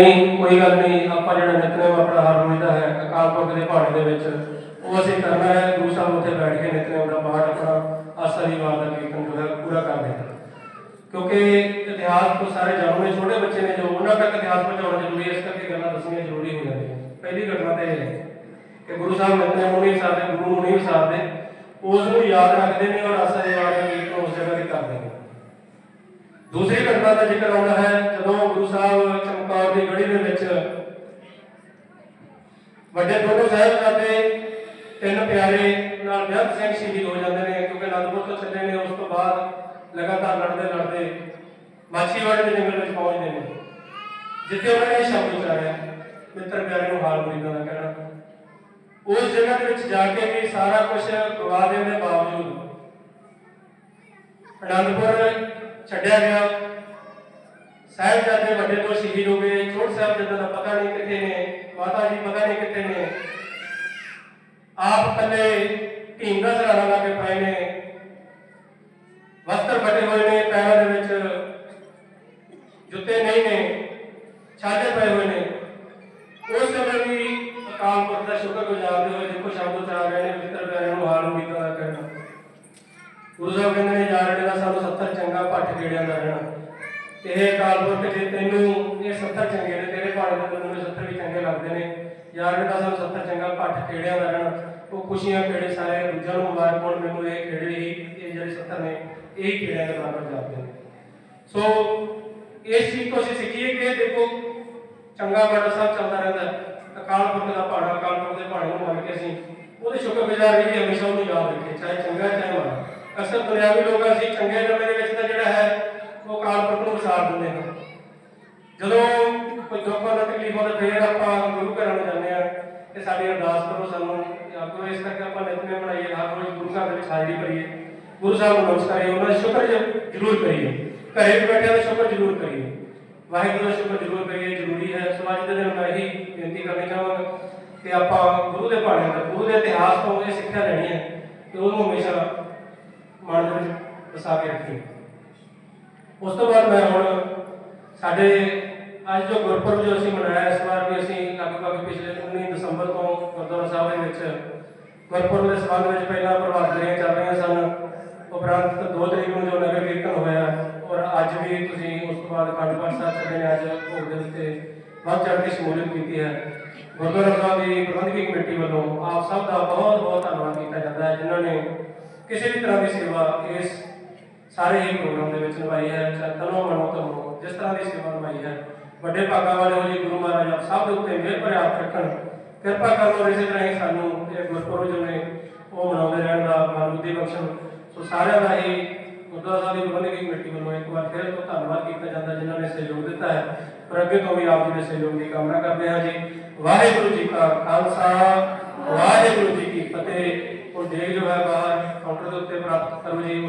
ਨਹੀਂ ਕੋਈ ਗੱਲ ਨਹੀਂ, ਆਪਾਂ ਜਿਹੜਾ ਨਿਤਨੇਮ ਆਪਣਾ ਹਰ ਰੋਜ਼ ਦਾ ਹੈ, ਅਕਾਲ ਪੁਰਖ ਦੇ ਪਹਾੜੇ ਦੇ ਵਿੱਚ, ਉਹ ਅਸੀਂ ਕਰਨਾ ਹੈ, ਗੁਰੂ ਸਾਹਿਬ ਉੱਥੇ ਬੈਠ ਕੇ ਨਿਤਨੇਮ ਦਾ ਪਾਠ ਆਪਣਾ ਆਸਾ ਵਾਰ ਦਾ ਕੀਰਤਨ ਜੋ ਪੂਰਾ ਕਰਦੇ ਹਾਂ। ਕਿਉਂਕਿ ਇਤਿਹਾਸ ਤੋਂ ਸਾਰੇ ਜਾਣੂ ਛੋਟੇ ਬੱਚੇ ਨੇ ਜੋ ਉਹਨਾਂ ਤੱਕ ਇਤਿਹਾਸ ਪਹੁੰਚਾਉਣਾ ਜ਼ਰੂਰੀ ਹੈ, ਇਸ ਕਰਕੇ ਗੱਲਾਂ ਦੱਸਣੀਆਂ ਜ਼ਰੂਰੀ ਹੋ ਜਾਂਦੀਆਂ ਪਹਿਲੀ ਘਟਨਾ ਤੇ ਇਹ ਹੈ ਕਿ ਗੁਰੂ ਸਾਹਿਬ ਨਿਤਨੇਮ ਨੂੰ ਨਹੀਂ ਵਿਸਾਰਦੇ ਗੁਰੂ ਨੂੰ ਨਹੀਂ ਵਿਸਾਰਦੇ ਉਸ ਨੂੰ ਯਾਦ ਰੱਖਦੇ ਨੇ ਔਰ ਆਸਾ ਵਾਰ ਦਾ ਕੀਰਤਨ ਉਸ ਜਗ੍ਹਾ ਤੇ ਕਰਦੇ ਨੇ। ਦੂਸਰੀ ਘਟਨਾ ਦਾ ਜ਼ਿਕਰ ਆਉਂਦਾ ਹੈ, ਜਦੋਂ ਗੁਰੂ ਸਾਹਿਬ ਚਮਕੌਰ ਦੀ ਗੜੀ ਦੇ ਵਿੱਚ ਵੱਡੇ ਦੋਨੋਂ ਸਾਹਿਬਜ਼ਾਦੇ ਤਿੰਨ ਪਿਆਰੇ ਨਾਲ ਬਿਆਨ ਸਿੰਘ ਸ਼ਹੀਦ ਹੋ ਜਾਂਦੇ ਨੇ, ਕਿਉਂਕਿ ਅਨੰਦਪੁਰ ਤੋਂ ਚੱਲੇ ਨੇ, ਉਸ ਤੋਂ ਬਾਅਦ ਲਗਾਤਾਰ ਲੜਦੇ ਲੜਦੇ ਮਾਛੀਵਾੜੇ ਦੇ ਜੰਗਲ ਵਿੱਚ ਪਹੁੰਚਦੇ ਨੇ। ਜਿੱਥੇ ਉਹਨਾਂ ਨੇ ਸ਼ਬਦ ਉਚਾਰਿਆ, ਮਿੱਤਰ ਪਿਆਰੇ ਨੂੰ ਹਾਲ ਮੁਰੀਦਾਂ ਦਾ ਕਹਿਣਾ। ਉਸ ਜਗ੍ਹਾ ਦੇ ਵਿੱਚ ਜਾ ਕੇ ਵੀ ਸਾਰਾ ਕੁਝ ਗਵਾ ਦੇਣ ਦੇ ਬਾਵਜੂਦ ਅਨੰਦਪੁਰ ਛੱਡਿਆ ਗਿਆ। ਸਾਹਿਬਜ਼ਾਦੇ ਵੱਡੇ ਤੋਂ ਸ਼ਹੀਦ ਹੋ ਗਏ, ਛੋਟੇ ਸਾਹਿਬਜ਼ਾਦੇ ਦਾ ਪਤਾ ਨਹੀਂ ਕਿੱਥੇ ਨੇ, ਮਾਤਾ ਜੀ ਪਤਾ ਨਹੀਂ ਕਿੱਥੇ ਨੇ। ਆਪ ਕੱਲੇ ਢੀਂਗ ਦਾ ਸਹਾਰਾ ਲਾ ਕੇ ਪਏ ਨੇ। ਵਸਤਰ ਫਟੇ ਹੋਏ ਨੇ, ਪੈਰਾਂ ਦੇ ਵਿੱਚ ਜੁੱਤੇ ਨਹੀਂ ਨੇ ਛਾਲੇ ਪਏ ਹੋਏ ਨੇ। ਉਸ ਸਮੇਂ ਵੀ ਅਕਾਲ ਪੁਰਖ ਦਾ ਸ਼ੁਕਰ ਗੁਜ਼ਾਰਦੇ ਹੋਏ ਦੇਖੋ, ਸ਼ਬਦ ਉਚਾਰ ਰਹੇ ਨੇ ਮਿੱਤਰ ਪਿਆਰਿਆਂ ਨੂੰ ਹਾਲ ਉਮੀਦਾਂ ਦਾ ਕਹਿਣਾ ਗੁਰੂ ਸਾਹਿਬ ਕਹਿੰਦੇ ਨੇ, ਯਾਰ ਜਿਹੜਾ ਸਾਨੂੰ 70 ਚੰਗਾ ਭੱਠ ਗੇੜਿਆਂ ਦਾ ਰਹਿਣਾ। ਇਹ ਅਕਾਲ ਪੁਰਖ ਤੈਨੂੰ ਇਹ 70 ਚੰਗੇ ਨੇ, ਤੇਰੇ ਭਾਣੇ ਦੇ ਮੈਨੂੰ 70 ਵੀ ਚੰਗੇ ਲੱਗਦੇ ਨੇ। ਯਾਰ ਜਿਹੜਾ ਸਾਨੂੰ 70 ਚੰਗਾ ਪੱਟ ਖੇੜਿਆਂ ਦਾ ਉਹ ਖੁਸ਼ੀਆਂ ਖੇੜੇ ਸਾਰੇ ਦੂਜਿਆਂ ਨੂੰ ਮੁਬਾਰਕ ਹੋਣ, ਮੈਨੂੰ ਇਹ ਖੇੜੇ ਹੀ, ਇਹ ਜਿਹੜੇ 70 ਨੇ, ਇਹ ਹੀ ਦੇ ਬਰਾਬਰ ਜਾਂਦੇ ਨੇ। ਸੋ ਇਸ ਚੀਜ਼ ਤੋਂ ਅਸੀਂ ਸਿੱਖੀਏ ਕਿ ਦੇਖੋ, ਚੰਗਾ ਮਾੜਾ ਸਭ ਚੱਲਦਾ ਰਹਿੰਦਾ ਅਕਾਲ ਪੁਰਖ ਦਾ ਭਾਣਾ ਅਕਾਲ ਪੁਰਖ ਦੇ ਭਾਣੇ ਨੂੰ ਮੰਨ ਕੇ ਅਸੀਂ ਉਹਦੇ ਸ਼ੁਕਰਗੁਜ਼ਾਰ ਰਹੀਏ ਹਮੇਸ਼ਾ ਉਹਨੂੰ ਯਾਦ ਰੱਖੀਏ, ਚਾਹੇ ਚੰਗਾ, ਚਾਹੇ ਮਾੜਾ। ਅਕਸਰ ਦੁਨਿਆਵੀ ਲੋਕ ਅਸੀਂ ਚੰਗੇ ਨਵੇਂ ਦੇ ਵਿੱਚ ਤਾਂ ਜਿਹੜਾ ਹੈ ਉਹ ਅਕਾਲ ਪੁਰਖ ਨੂੰ ਵਿਸਾਰ ਦਿੰਦੇ ਨੇ ਜਦੋਂ ਕੋਈ ਦੁੱਖ oder ਤਕਲੀਫ ਆਪਾਂ ਗੁਰੂ ਘਰਾਂ ਨੂੰ ਜਾਂਦੇ ਆ ਕਿ ਸਾਡੀ ਅਰਦਾਸ ਕਰੋ ਸਾਨੂੰ। ਯਾਦ ਇਸ ਕਰਕੇ ਆਪਾਂ ਨਿਤਨੇ ਬਣਾਈਏ, ਹਰ ਰੋਜ਼ ਗੁਰੂ ਘਰ ਦੇ ਵਿੱਚ ਹਾਜ਼ਰੀ ਭਰੀਏ। ਗੁਰੂ ਸਾਹਿਬ ਨੂੰ ਨਮਸਕਾਰੀਏ ਉਹਨਾਂ ਦਾ ਸ਼ੁਕਰ ਜ਼ਰੂਰ ਕਰੀਏ। ਘਰੇ ਵੀ ਬੈਠਿਆਂ ਦਾ ਸ਼ੁਕਰ ਜ਼ਰੂਰ ਕਰੀਏ। ਵਾਹਿਗੁਰੂ ਦਾ ਸ਼ੁਕਰ ਜ਼ਰੂਰ ਕਰੀਏ, ਜ਼ਰੂਰੀ ਹੈ ਸੋ ਦੇ ਦਿਨ ਮੈਂ ਇਹੀ ਬੇਨਤੀ ਕਰਨੀ ਚਾਹਾਂਗਾ ਕਿ ਆਪਾਂ ਗੁਰੂ ਦੇ ਬਾਣੇ ਦਾ, ਗੁਰੂ ਦੇ ਇਤਿਹਾਸ ਤੋਂ ਇਹ ਸਿੱਖਿਆ ਲੈਣੀ ਹੈ ਕਿ ਉਹਨੂੰ ਹਮੇਸ਼ਾ ਮਨ ਦੇ ਵਿੱਚ ਵਸਾ ਕੇ ਰੱਖੀਏ। ਉਸ ਤੋਂ ਬਾਅਦ ਮੈਂ ਹੁਣ ਸਾਡੇ ਅੱਜ ਜੋ ਗੁਰਪੁਰਬ ਜੋ ਅਸੀਂ ਮਨਾਇਆ ਇਸ ਵਾਰ ਵੀ ਅਸੀਂ ਲਗਭਗ ਪਿਛਲੇ 19 ਦਸੰਬਰ ਤੋਂ ਗੁਰਦੁਆਰਾ ਸਾਹਿਬ ਦੇ ਵਿੱਚ ਗੁਰਪੁਰਬ ਦੇ ਸੰਬੰਧ ਵਿੱਚ ਪਹਿਲਾਂ ਪ੍ਰਭਾਤ ਫੇਰੀਆਂ ਚੱਲ ਰਹੀਆਂ ਸਨ। ਉਪਰੰਤ 2 ਤਰੀਕ ਨੂੰ ਜੋ ਨਗਰ ਕੀਰਤਨ ਹੋਇਆ ਔਰ ਅੱਜ ਵੀ ਤੁਸੀਂ ਉਸ ਤੋਂ ਬਾਅਦ ਅਖੰਡ ਪਾਠ ਸਾਹਿਬ ਚੱਲੇ ਨੇ, ਅੱਜ ਭੋਗ ਦੇ ਉੱਤੇ ਵੱਧ ਚੜ੍ਹ ਕੇ ਸ਼ਮੂਲੀਅਤ ਕੀਤੀ ਹੈ। ਗੁਰਦੁਆਰਾ ਸਾਹਿਬ ਦੀ ਪ੍ਰਬੰਧਕੀ ਕਮੇਟੀ ਵੱਲੋਂ ਆਪ ਸਭ ਦਾ ਬਹੁਤ ਬਹੁਤ ਧੰਨਵਾਦ ਕੀਤਾ ਜਾਂਦਾ ਹੈ, ਜਿਨ੍ਹਾਂ ਨੇ ਕਿਸੇ ਵੀ ਤਰ੍ਹਾਂ ਦੀ ਸੇਵਾ ਇਸ ਸਾਰੇ ਹੀ ਪ੍ਰੋਗਰਾਮ ਦੇ ਵਿੱਚ ਨਿਭਾਈ ਹੈ, ਚਾਹੇ ਤਨੋਂ ਮਨੋਂ ਤੋਂ ਜਿਸ ਤਰ੍ਹਾਂ ਦੀ ਸੇਵਾ ਨਿਭਾਈ ਹੈ। ਵੱਡੇ ਭਾਗਾਂ ਵਾਲੇ ਹੋ ਜੀ, ਗੁਰੂ ਮਹਾਰਾਜ ਆਪ ਸਭ ਦੇ ਉੱਤੇ ਮਿਹਰ ਭਰਿਆ ਰੱਖਣ। ਕਿਰਪਾ ਕਰਨ ਇਸੇ ਤਰ੍ਹਾਂ ਹੀ ਸਾਨੂੰ ਇਹ ਗੁਰਪੁਰਬ ਜੋ ਉਹ ਮਨਾਉਂਦੇ ਰਹਿਣ ਦਾ ਮਨਬੁੱਧੀ ਬਖਸ਼ਣ। ਸੋ ਸਾਰਿਆਂ ਦਾ ਹੀ ਗੁਰਦੁਆਰਾ ਸਾਹਿਬ ਦੀ ਪ੍ਰਬੰਧਕੀ ਕਮੇਟੀ ਵੱਲੋਂ ਇੱਕ ਵਾਰ ਫਿਰ ਤੋਂ ਧੰਨਵਾਦ ਕੀਤਾ ਜਾਂਦਾ, ਜਿਨ੍ਹਾਂ ਨੇ ਸਹਿਯੋਗ ਦਿੱਤਾ ਹੈ। ਪਰ ਅੱਗੇ ਤੋਂ ਵੀ ਆਪ ਜੀ ਦੇ ਸਹਿਯੋਗ ਦੀ ਕਾਮਨਾ ਕਰਦੇ ਹਾਂ ਜੀ। ਵਾਹਿਗੁਰੂ ਜੀ ਕਾ ਖਾਲਸਾ, ਵਾਹਿਗੁਰੂ ਜੀ ਕੀ ਫਤਿਹ। ਉਹ ਦੇਖ ਜੋ ਹੈ ਬਾਹਰ ਕਾਊਂਟਰ ਦੇ ਉੱਤੇ ਪ੍ਰਾਪਤ ਕਰੋ ਜੀ